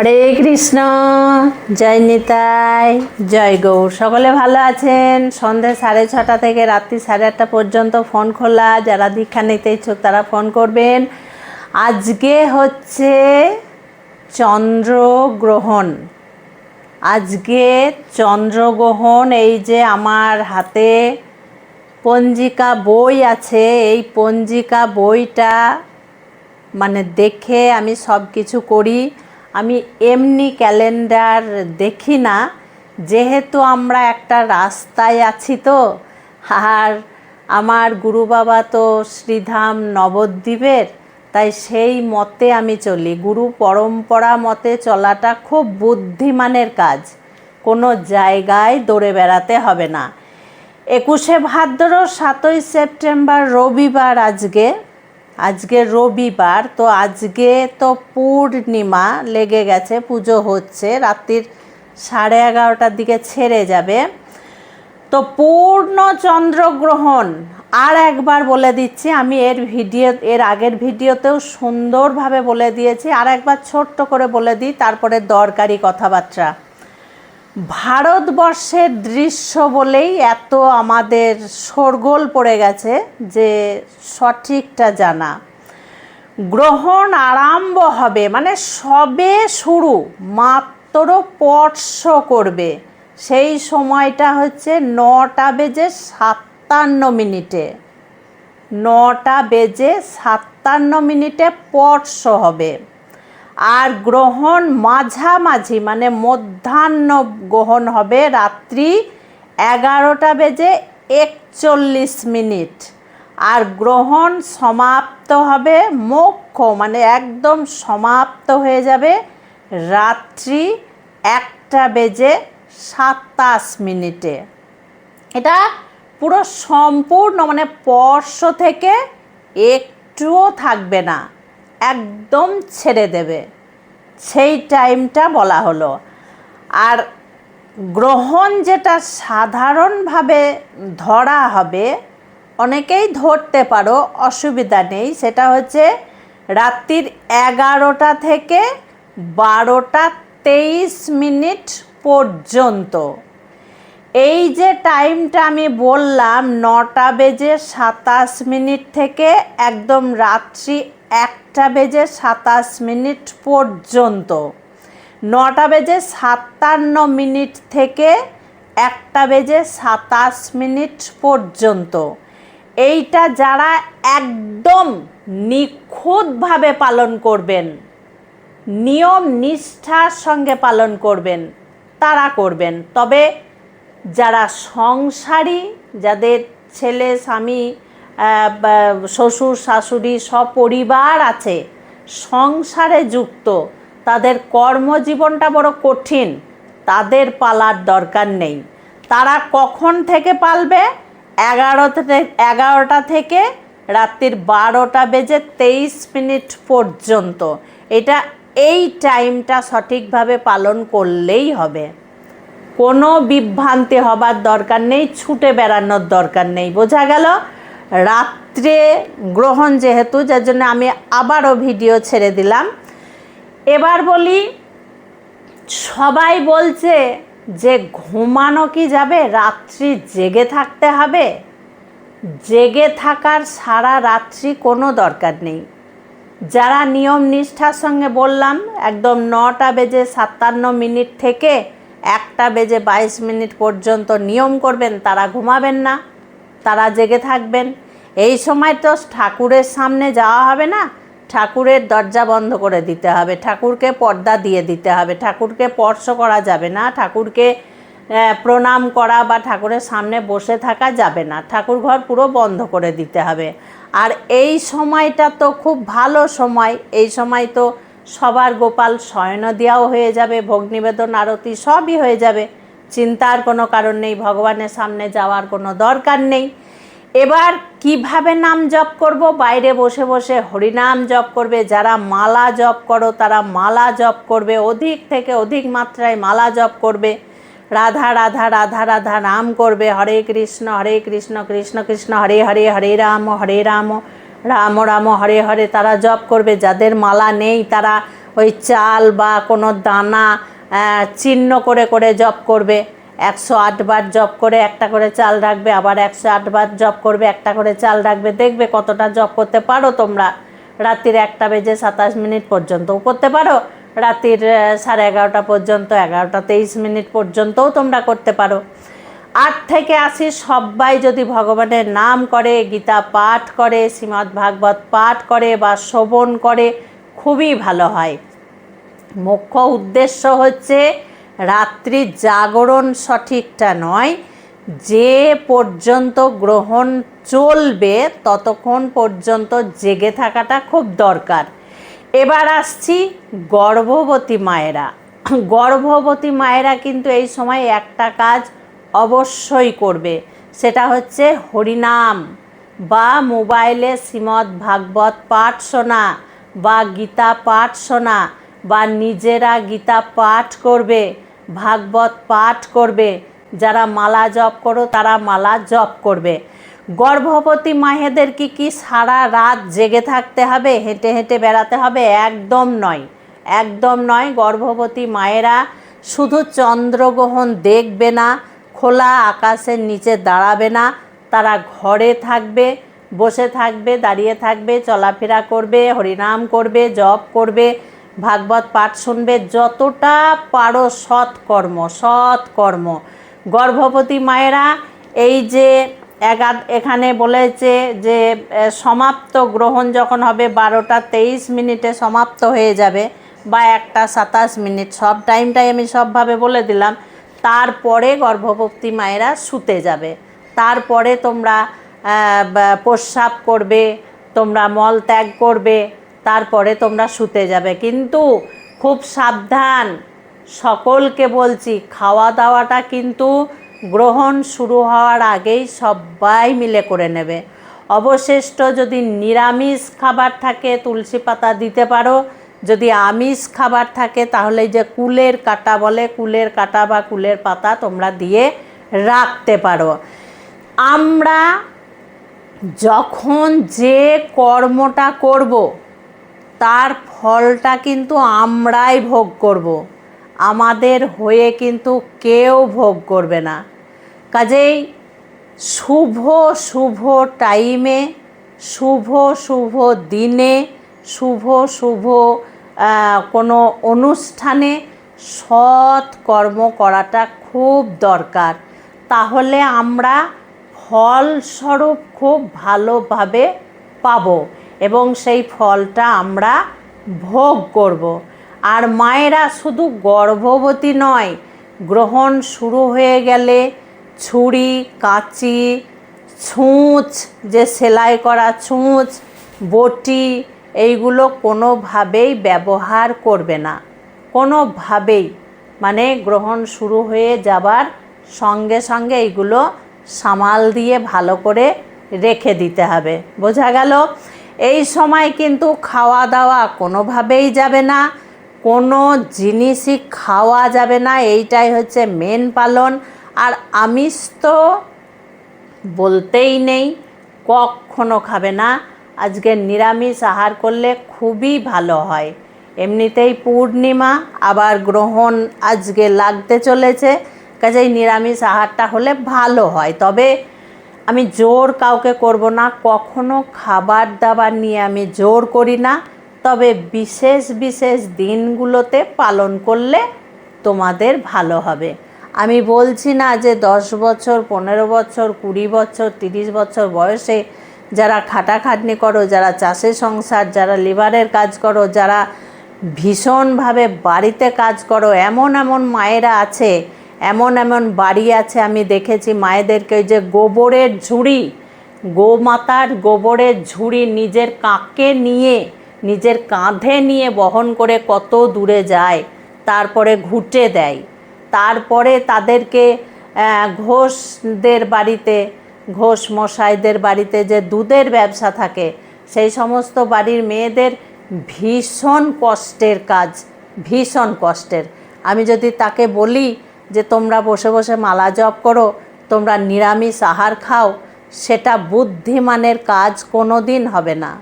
হরে কৃষ্ণ, জয় নিতাই, জয় গৌর। সকলে ভালো আছেন? সন্ধে সাড়ে ছটা থেকে রাত্রি সাড়ে আটটা পর্যন্ত ফোন খোলা। যারা দীক্ষা নিতে ইচ্ছুক তারা ফোন করবেন। আজকে হচ্ছে চন্দ্রগ্রহণ। আজকে চন্দ্রগ্রহণ, এই যে আমার হাতে পঞ্জিকা বই আছে, এই পঞ্জিকা বইটা মানে দেখে আমি সব কিছু করি। আমি এমনি ক্যালেন্ডার দেখি না, যেহেতু আমরা একটা রাস্তায় আছি তো, আর আমার গুরু বাবা তো শ্রীধাম নবদ্বীপের, তাই সেই মতে আমি চলি। গুরু পরম্পরা মতে চলাটা খুব বুদ্ধিমানের কাজ, কোনো জায়গায় দৌড়ে বেড়াতে হবে না। একুশে ভাদ্র, সাতই সেপ্টেম্বর, রবিবার আজকে আজকে রবিবার, তো আজকে তো পূর্ণিমা লেগে গেছে, পুজো হচ্ছে, রাত্রির সাড়ে এগারোটার দিকে ছেড়ে যাবে। তো পূর্ণ চন্দ্রগ্রহণ আর একবার বলে দিচ্ছি, আমি এর ভিডিও, এর আগের ভিডিওতেও সুন্দরভাবে বলে দিয়েছি, আর একবার ছোট্ট করে বলে দিই, তারপরে দরকারি কথাবার্তা। ভারতবর্ষের দৃশ্য বলেই এত আমাদের শোরগোল পড়ে গেছে যে সঠিকটা জানা। গ্রহণ আরম্ভ হবে মানে সবে শুরু, মাত্র স্পর্শ করবে। সেই সময়টা হচ্ছে নটা বেজে সাতান্ন মিনিটে। নটা বেজে সাতান্ন মিনিটে স্পর্শ হবে। আর গ্রহণ মাঝামাঝি মানে মধ্যাহ্ন গ্রহণ হবে রাত্রি এগারোটা বেজে একচল্লিশ মিনিট। আর গ্রহণ সমাপ্ত হবে মোক্ষ মানে একদম সমাপ্ত হয়ে যাবে রাত্রি একটা বেজে সাতাশ মিনিটে। এটা পুরো সম্পূর্ণ মানে স্পর্শ থেকে একটুও থাকবে না। একদম ছেড়ে দেবে। সেই টাইমটা বলা হলো। আর গ্রহণ যেটা সাধারণভাবে ধরা হবে, অনেকেই ধরতে পারো, অসুবিধা নেই। সেটা হচ্ছে রাত্রির এগারোটা থেকে বারোটা তেইশ মিনিট পর্যন্ত। এই যে টাইমটা আমি বললাম, নটা বেজে সাতাশ মিনিট থেকে একদম রাত্রি একটা বেজে সাতাশ মিনিট পর্যন্ত। নটা বেজে সাতান্ন মিনিট থেকে একটা বেজে সাতাশ মিনিট পর্যন্ত। এইটা যারা একদম নিখুঁতভাবে পালন করবেন, নিয়ম নিষ্ঠার সঙ্গে পালন করবেন, তারা করবেন। তবে যারা সংসারী, যাদের ছেলে, স্বামী শ্বশুর, শাশুড়ি, সপরিবার আছে, সংসারে যুক্ত, তাদের কর্মজীবনটা বড় কঠিন, তাদের পালার দরকার নেই। তারা কখন থেকে পালবে? এগারোটা এগারোটা থেকে রাত্রির বারোটা বেজে তেইশ মিনিট পর্যন্ত। এটা এই টাইমটা সঠিকভাবে পালন করলেই হবে। কোনো বিভ্রান্তি হবার দরকার নেই, ছুটে বেড়ানোর দরকার নেই। বোঝা গেল? রাত্রে গ্রহণ যেহেতু, যার জন্য আমি আবারও ভিডিও ছেড়ে দিলাম। এবার বলি, সবাই বলছে যে ঘুমানো কি যাবে? রাত্রি জেগে থাকতে হবে। জেগে থাকার সারা রাত্রি কোনো দরকার নেই। যারা নিয়ম নিষ্ঠার সঙ্গে বললাম, একদম নটা বেজে সাতান্ন মিনিট থেকে একটা বেজে বাইশ মিনিট পর্যন্ত নিয়ম করবেন, তারা ঘুমাবেন না। তারা জেগে থাকবেন। এই সময় তো ঠাকুরের সামনে যাওয়া হবে না। ঠাকুরের দরজা বন্ধ করে দিতে হবে। ঠাকুরকে পর্দা দিয়ে দিতে হবে। ঠাকুরকে স্পর্শ করা যাবে না। ঠাকুরকে প্রণাম করা বা ঠাকুরের সামনে বসে থাকা যাবে না। ঠাকুর ঘর পুরো বন্ধ করে দিতে হবে। আর এই সময়টা তো খুব ভালো সময়। এই সময় তো সবার গোপাল শয়ন দেওয়াও হয়ে যাবে, ভোগ নিবেদন, আরতি সবই হয়ে যাবে। চিন্তার কোনো কারণ নেই, ভগবানের সামনে যাওয়ার কোনো দরকার নেই। এবার কীভাবে নাম জপ করব? বাইরে বসে বসে হরিনাম জপ করবে, যারা মালা জপ করো তারা মালা জপ করবে, অধিক থেকে অধিক মাত্রায় মালা জপ করবে। রাধা রাধা রাধা রাধা নাম করবে, হরে কৃষ্ণ হরে কৃষ্ণ কৃষ্ণ কৃষ্ণ, হরে হরে হরে রাম হরে রাম রাম রাম, হরে হরে তারা জপ করবে। যাদের মালা নেই তারা ওই চাল বা কোনো দানা চিহ্ন করে করে জপ করবে। একশো আটবার জপ করে একটা করে চাল রাখবে, আবার একশো আটবার জপ করবে, একটা করে চাল রাখবে। দেখবে কতটা জপ করতে পারো তোমরা। রাত্রির একটা বেজে সাতাশ মিনিট পর্যন্তও করতে পারো। রাত্রির সাড়ে এগারোটা পর্যন্ত, এগারোটা তেইশ মিনিট পর্যন্তও তোমরা করতে পারো। আট থেকে আশি সবাই যদি ভগবানের নাম করে, গীতা পাঠ করে, শ্রীমদ্ ভাগবত পাঠ করে বা শ্রবণ করে, খুবই ভালো হয়। মুখ্য উদ্দেশ্য হচ্ছে রাত্রি জাগরণ সঠিকটা নয়। যে পর্যন্ত গ্রহণ চলবে ততক্ষণ পর্যন্ত জেগে থাকাটা খুব দরকার। এবার আসছি গর্ভবতী মায়েরা। গর্ভবতী মায়েরা কিন্তু এই সময় একটা কাজ অবশ্যই করবে। সেটা হচ্ছে হরিনাম বা মোবাইলে শ্রীমদ্ ভাগবত পাঠ শোনা বা গীতা পাঠ শোনা। বা নিজেরা গীতা পাঠ করবে, ভাগবত পাঠ করবে, যারা মালা জপ করো তারা মালা জপ করবে। গর্ভবতী মায়েদের কি কি সারা রাত জেগে থাকতে হবে, হেঁটে হেঁটে বেড়াতে হবে? একদম নয়। একদম নয়, গর্ভবতী মায়েরা শুধু চন্দ্রগ্রহণ দেখবে না, খোলা আকাশের নিচে দাঁড়াবে না, তারা ঘরে থাকবে, বসে থাকবে, দাঁড়িয়ে থাকবে, চলাফেরা করবে, হরিনাম করবে, জপ করবে ভাগবত পাঠ শুনবে, যতটা পারো সৎকর্ম সৎকর্ম। গর্ভবতী মায়েরা, এই যে এগা এখানে বলেছে যে সমাপ্ত গ্রহণ যখন হবে বারোটা তেইশ মিনিটে সমাপ্ত হয়ে যাবে, বা একটা সাতাশ মিনিট, সব টাইমটাই আমি সবভাবে বলে দিলাম, তারপরে গর্ভবতী মায়েরা শুতে যাবে। তারপরে তোমরা প্রস্রাব করবে, তোমরা মল ত্যাগ করবে তারপরে তোমরা শুতে যাবে। কিন্তু খুব সাবধান। সকলকে বলছি খাওয়া দাওয়াটা কিন্তু গ্রহণ শুরু হওয়ার আগেই সবাই মিলে করে নেবে। অবশিষ্ট যদি নিরামিষ খাবার থাকে, তুলসী পাতা দিতে পারো। যদি আমিষ খাবার থাকে, তাহলে যে কুলের কাটা বলে, কুলের কাটা বা কুলের পাতা তোমরা দিয়ে রাখতে পারো। আমরা যখন যে কর্মটা করব তার ফলটা কিন্তু আমরাই ভোগ করব। আমাদের হয়ে কিন্তু কেউ ভোগ করবে না। কাজেই শুভ শুভ টাইমে, শুভ শুভ দিনে, শুভ শুভ কোনো অনুষ্ঠানে সৎ কর্ম করাটা খুব দরকার। তাহলে আমরা ফলস্বরূপ খুব ভালোভাবে পাবো। এবং সেই ফলটা আমরা ভোগ করব। আর মায়েরা শুধু গর্ভবতী নয়, গ্রহণ শুরু হয়ে গেলে ছুরি, কাঁচি, ছুঁচ, যে সেলাই করা ছুঁচ, বটি, এইগুলো কোনোভাবেই ব্যবহার করবে না। কোনোভাবেই। মানে গ্রহণ শুরু হয়ে যাবার সঙ্গে সঙ্গে এইগুলো সামাল দিয়ে ভালো করে রেখে দিতে হবে। বোঝা গেল? এই সময় কিন্তু খাওয়া দাওয়া কোনোভাবেই যাবে না, কোনো জিনিসই খাওয়া যাবে না, এইটাই হচ্ছে মেন পালন। আর আমিষ তো বলতেই নেই, কখনো খাবে না। আজকে নিরামিষ আহার করলে খুবই ভালো হয়। এমনিতেই পূর্ণিমা, আবার গ্রহণ আজকে লাগতে চলেছে, কাজেই নিরামিষ আহারটা হলে ভালো হয়। তবে আমি জোর কাউকে করব না, কখনো খাবার দাবার নিয়ে আমি জোর করি না, তবে বিশেষ বিশেষ দিনগুলোতে পালন করলে তোমাদের ভালো হবে। আমি বলছি না যে দশ বছর, পনেরো বছর, কুড়ি বছর, তিরিশ বছর বয়সে যারা খাটাখাটনি করো, যারা চাষে সংসার, যারা লিভারের কাজ করো, যারা ভীষণভাবে বাড়িতে কাজ করো, এমন এমন মায়েরা আছে এমন এমন বাড়ি আছে আমি দেখেছি, মায়েদেরকে যে গোবরের ঝুড়ি, গোমাতার গোবরের ঝুড়ি নিজের কাকে নিয়ে, নিজের কাঁধে নিয়ে বহন করে কত দূরে যায়, তারপরে ঘুটে দেয়। তারপরে তাদেরকে ঘোষদের বাড়িতে, ঘোষ মশাইদের বাড়িতে যে দুধের ব্যবসা থাকে, সেই সমস্ত বাড়ির মেয়েদের ভীষণ কষ্টের কাজ, ভীষণ কষ্টের। আমি যদি তাকে বলি যে তোমরা বসে বসে মালা জপ করো, তোমরা নিরামিষ আহার খাও, সেটা বুদ্ধিমানের কাজ কোনো দিন হবে না।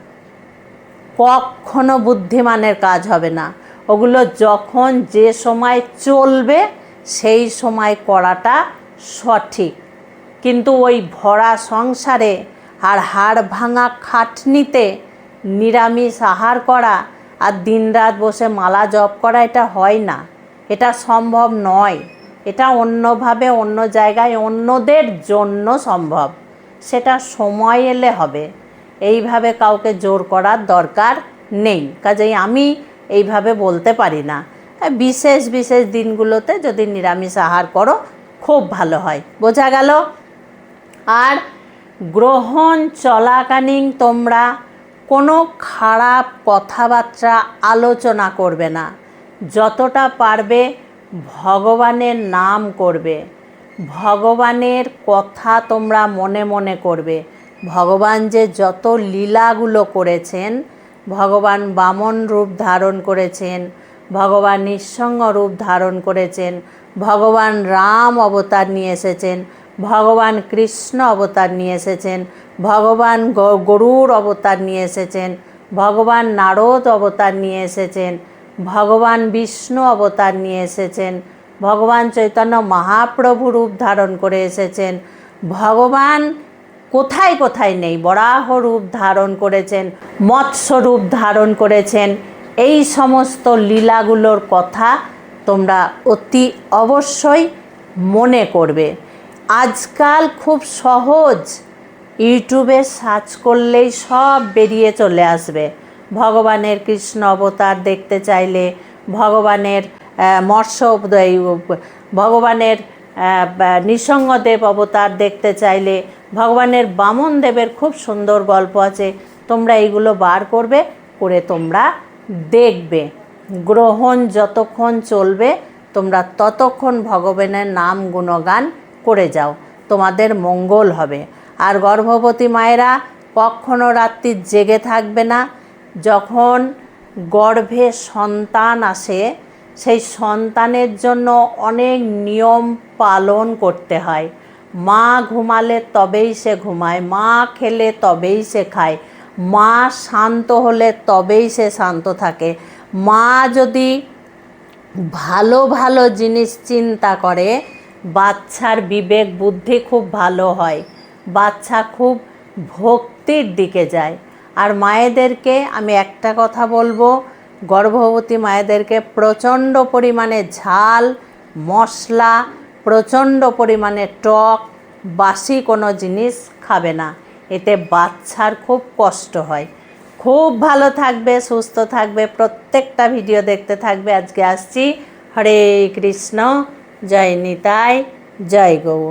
কখনো বুদ্ধিমানের কাজ হবে না। ওগুলো যখন যে সময় চলবে, সেই সময় করাটা সঠিক। কিন্তু ওই ভরা সংসারে আর হাড় ভাঙা খাটনিতে নিরামিষ আহার করা আর দিনরাত বসে মালা জপ করা, এটা হয় না। এটা সম্ভব নয়। এটা অন্যভাবে, অন্য জায়গায়, অন্যদের জন্য সম্ভব। সেটা সময় এলে হবে। এইভাবে কাউকে জোর করার দরকার নেই। কাজেই আমি এইভাবে বলতে পারি না। বিশেষ বিশেষ দিনগুলোতে যদি নিরামিষ আহার করো, খুব ভালো হয়। বোঝা গেল? আর গ্রহণ চলাকালীন তোমরা কোনো খারাপ কথাবার্তা আলোচনা করবে না। যতটা পারবে ভগবানের নাম করবে। ভগবানের কথা তোমরা মনে মনে করবে। ভগবান যে যত লীলাগুলো করেছেন, ভগবান বামন রূপ ধারণ করেছেন, ভগবান নিঃসঙ্গ রূপ ধারণ করেছেন, ভগবান রাম অবতার নিয়ে এসেছেন, ভগবান কৃষ্ণ অবতার নিয়ে এসেছেন, ভগবান গরুর অবতার নিয়ে এসেছেন, ভগবান নারদ অবতার নিয়ে এসেছেন ভগবান বিষ্ণু অবতার নিয়ে এসেছেন। ভগবান চৈতন্য মহাপ্রভু রূপ ধারণ করে এসেছেন। ভগবান কোথায় কোথায় নেই, বরাহ রূপ ধারণ করেছেন, মৎস্য রূপ ধারণ করেছেন। এই সমস্ত লীলাগুলোর কথা তোমরা অতি অবশ্যই মনে করবে। আজকাল খুব সহজ, ইউটিউবে সার্চ করলেই সব বেরিয়ে চলে আসবে। ভগবানের কৃষ্ণ অবতার দেখতে চাইলে ভগবানের মৎস্য ভগবানের আহ, বা- নৃসিংহদেব অবতার দেখতে চাইলে ভগবানের বামন দেবের খুব সুন্দর গল্প আছে। তোমরা এইগুলো বার করবে করে তোমরা দেখবে। গ্রহণ যতক্ষণ চলবে তোমরা ততক্ষণ ভগবানের নাম গুণগান করে যাও। তোমাদের মঙ্গল হবে। আর গর্ভবতী মায়েরা কখনো রাত্রি জেগে থাকবে না। যখন গর্ভে সন্তান আসে, সেই সন্তানের জন্য অনেক নিয়ম পালন করতে হয়। মা ঘুমালে তবেই সে ঘুমায়, মা খেলে তবেই সে খায়, মা শান্ত হলে তবেই সে শান্ত থাকে। মা যদি ভালো ভালো জিনিস চিন্তা করে, বাচ্চার বিবেক বুদ্ধি খুব ভালো হয়, বাচ্চা খুব ভক্তির দিকে যায়। আর মায়েদেরকে আমি একটা কথা বলব, গর্ভবতী মায়েদেরকে প্রচণ্ড পরিমাণে ঝাল, মশলা, প্রচণ্ড পরিমাণে টক, বাসি কোনো জিনিস খাবে না। এতে বাচ্চার খুব কষ্ট হয়। খুব ভালো থাকবে, সুস্থ থাকবে, প্রত্যেকটা ভিডিও দেখতে থাকবে। আজকে আসছি। হরে কৃষ্ণ। জয় নিতাই। জয় গৌর।